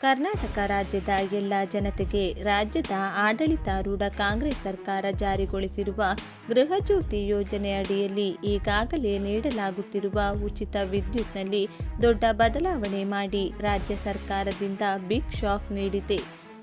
ಕರ್ನಾಟಕ ರಾಜ್ಯದ ಎಲ್ಲ ಜನತೆಗೆ ರಾಜ್ಯದ ಆಡಳಿತಾರೂಢ ಕಾಂಗ್ರೆಸ್ ಸರ್ಕಾರ ಜಾರಿಗೊಳಿಸಿರುವ ಗೃಹಜ್ಯೋತಿ ಯೋಜನೆ ಅಡಿಯಲ್ಲಿ ಈಗಾಗಲೇ ನೀಡಲಾಗುತ್ತಿರುವ ಉಚಿತ ವಿದ್ಯುತ್ನಲ್ಲಿ ದೊಡ್ಡ ಬದಲಾವಣೆ ಮಾಡಿ ರಾಜ್ಯ ಸರ್ಕಾರದಿಂದ ಬಿಗ್ ಶಾಕ್ ನೀಡಿದೆ.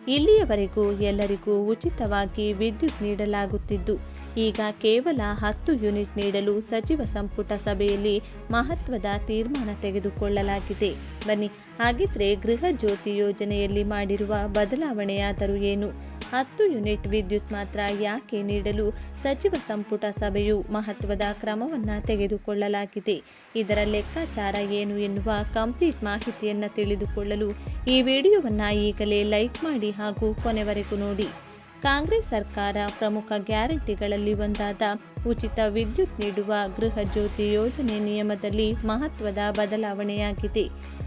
ಇಲ್ಲಿಯವರೆಗೂ ಎಲ್ಲರಿಗೂ ಉಚಿತವಾಗಿ ವಿದ್ಯುತ್ ನೀಡಲಾಗುತ್ತಿದ್ದು ಈಗ ಕೇವಲ ಹತ್ತು ಯೂನಿಟ್ ನೀಡಲು ಸಚಿವ ಸಂಪುಟ ಸಭೆಯಲ್ಲಿ ಮಹತ್ವದ ತೀರ್ಮಾನ ತೆಗೆದುಕೊಳ್ಳಲಾಗಿದೆ. ಬನ್ನಿ, ಹಾಗಿದ್ರೆ ಗೃಹ ಜ್ಯೋತಿ ಯೋಜನೆಯಲ್ಲಿ ಮಾಡಿರುವ ಬದಲಾವಣೆಯಾದರೂ ಏನು? ಹತ್ತು ಯೂನಿಟ್ ವಿದ್ಯುತ್ ಮಾತ್ರ ಯಾಕೆ ನೀಡಲು ಸಚಿವ ಸಂಪುಟ ಸಭೆಯು ಮಹತ್ವದ ಕ್ರಮವನ್ನು ತೆಗೆದುಕೊಳ್ಳಲಾಗಿದೆ? ಇದರ ಲೆಕ್ಕಾಚಾರ ಏನು ಎನ್ನುವ ಕಂಪ್ಲೀಟ್ ಮಾಹಿತಿಯನ್ನು ತಿಳಿದುಕೊಳ್ಳಲು ಈ ವಿಡಿಯೋವನ್ನು ಈಗಲೇ ಲೈಕ್ ಮಾಡಿ ಹಾಗೂ ಕೊನೆವರೆಗೂ ನೋಡಿ. ಕಾಂಗ್ರೆಸ್ ಸರ್ಕಾರ ಪ್ರಮುಖ ಗ್ಯಾರಂಟಿಗಳಲ್ಲಿ ಒಂದಾದ ಉಚಿತ ವಿದ್ಯುತ್ ನೀಡುವ ಗೃಹ ಜ್ಯೋತಿ ಯೋಜನೆ ನಿಯಮದಲ್ಲಿ ಮಹತ್ವದ ಬದಲಾವಣೆಯಾಗಿದೆ.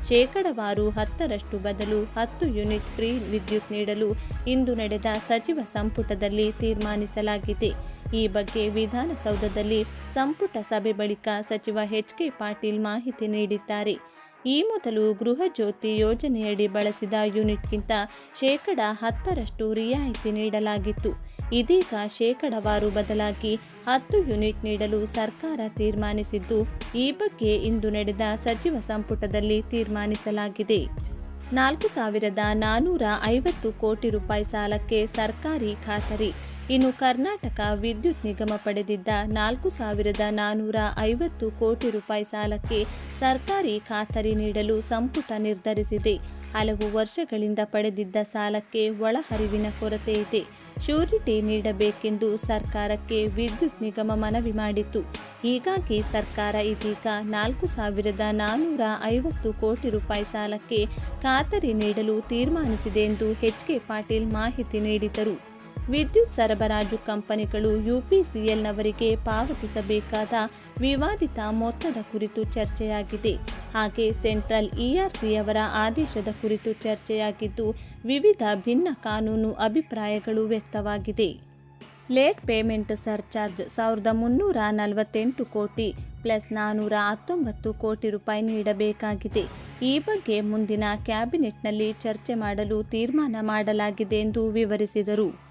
ಶೇಕಡವಾರು ಹತ್ತರಷ್ಟು ಬದಲು ಹತ್ತು ಯೂನಿಟ್ ಫ್ರೀ ವಿದ್ಯುತ್ ನೀಡಲು ಇಂದು ನಡೆದ ಸಚಿವ ಸಂಪುಟದಲ್ಲಿ ತೀರ್ಮಾನಿಸಲಾಗಿದೆ. ಈ ಬಗ್ಗೆ ವಿಧಾನಸೌಧದಲ್ಲಿ ಸಂಪುಟ ಸಭೆ ಬಳಿಕ ಸಚಿವ ಎಚ್ ಕೆ ಪಾಟೀಲ್ ಮಾಹಿತಿ ನೀಡಿದ್ದಾರೆ. ಈ ಮೊದಲು ಗೃಹ ಜ್ಯೋತಿ ಯೋಜನೆಯಡಿ ಬಳಸಿದ ಯೂನಿಟ್ಗಿಂತ ಶೇಕಡ ಹತ್ತರಷ್ಟು ರಿಯಾಯಿತಿ ನೀಡಲಾಗಿತ್ತು. ಇದೀಗ ಶೇಕಡವಾರು ಬದಲಾಗಿ ಹತ್ತು ಯೂನಿಟ್ ನೀಡಲು ಸರ್ಕಾರ ತೀರ್ಮಾನಿಸಿದ್ದು, ಈ ಬಗ್ಗೆ ಇಂದು ನಡೆದ ಸಚಿವ ಸಂಪುಟದಲ್ಲಿ ತೀರ್ಮಾನಿಸಲಾಗಿದೆ. ನಾಲ್ಕು ಸಾವಿರದ ನಾನ್ನೂರ ಐವತ್ತು ಕೋಟಿ ರೂಪಾಯಿ ಸಾಲಕ್ಕೆ ಸರ್ಕಾರಿ ಖಾತರಿ. ಇನ್ನು ಕರ್ನಾಟಕ ವಿದ್ಯುತ್ ನಿಗಮ ಪಡೆದಿದ್ದ ನಾಲ್ಕು ಸಾವಿರದ ನಾನ್ನೂರ ಐವತ್ತು ಕೋಟಿ ರೂಪಾಯಿ ಸಾಲಕ್ಕೆ ಸರ್ಕಾರಿ ಖಾತರಿ ನೀಡಲು ಸಂಪುಟ ನಿರ್ಧರಿಸಿದೆ. ಹಲವು ವರ್ಷಗಳಿಂದ ಪಡೆದಿದ್ದ ಸಾಲಕ್ಕೆ ಒಳಹರಿವಿನ ಕೊರತೆ ಇದೆ. ಶ್ಯೂರಿಟಿ ನೀಡಬೇಕೆಂದು ಸರ್ಕಾರಕ್ಕೆ ವಿದ್ಯುತ್ ನಿಗಮ ಮನವಿ ಮಾಡಿತು ಹೀಗಾಗಿ ಸರ್ಕಾರ ಇದೀಗ ನಾಲ್ಕು ಸಾವಿರದ ನಾನ್ನೂರ ಐವತ್ತು ಕೋಟಿ ರೂಪಾಯಿ ಸಾಲಕ್ಕೆ ಖಾತರಿ ನೀಡಲು ತೀರ್ಮಾನಿಸಿದೆ ಎಂದು ಎಚ್ ಕೆ ಪಾಟೀಲ್ ಮಾಹಿತಿ ನೀಡಿದರು. ವಿದ್ಯುತ್ ಸರಬರಾಜು ಕಂಪನಿಗಳು ಯುಪಿಸಿಎಲ್ನವರಿಗೆ ಪಾವತಿಸಬೇಕಾದ ವಿವಾದಿತ ಮೊತ್ತದ ಕುರಿತು ಚರ್ಚೆಯಾಗಿದೆ. ಹಾಗೆ ಸೆಂಟ್ರಲ್ ಇಆರ್ಸಿಯವರ ಆದೇಶದ ಕುರಿತು ಚರ್ಚೆಯಾಗಿದ್ದು ವಿವಿಧ ಭಿನ್ನ ಕಾನೂನು ಅಭಿಪ್ರಾಯಗಳು ವ್ಯಕ್ತವಾಗಿದೆ. ಲೇಟ್ ಪೇಮೆಂಟ್ ಸರ್ಚಾರ್ಜ್ ಸಾವಿರದ ಮುನ್ನೂರ ನಲವತ್ತೆಂಟು ಕೋಟಿ ಪ್ಲಸ್ ನಾನ್ನೂರ ಹತ್ತೊಂಬತ್ತು ಕೋಟಿ ರೂಪಾಯಿ ನೀಡಬೇಕಾಗಿದೆ. ಈ ಬಗ್ಗೆ ಮುಂದಿನ ಕ್ಯಾಬಿನೆಟ್ನಲ್ಲಿ ಚರ್ಚೆ ಮಾಡಲು ತೀರ್ಮಾನ ಮಾಡಲಾಗಿದೆ ಎಂದು ವಿವರಿಸಿದರು.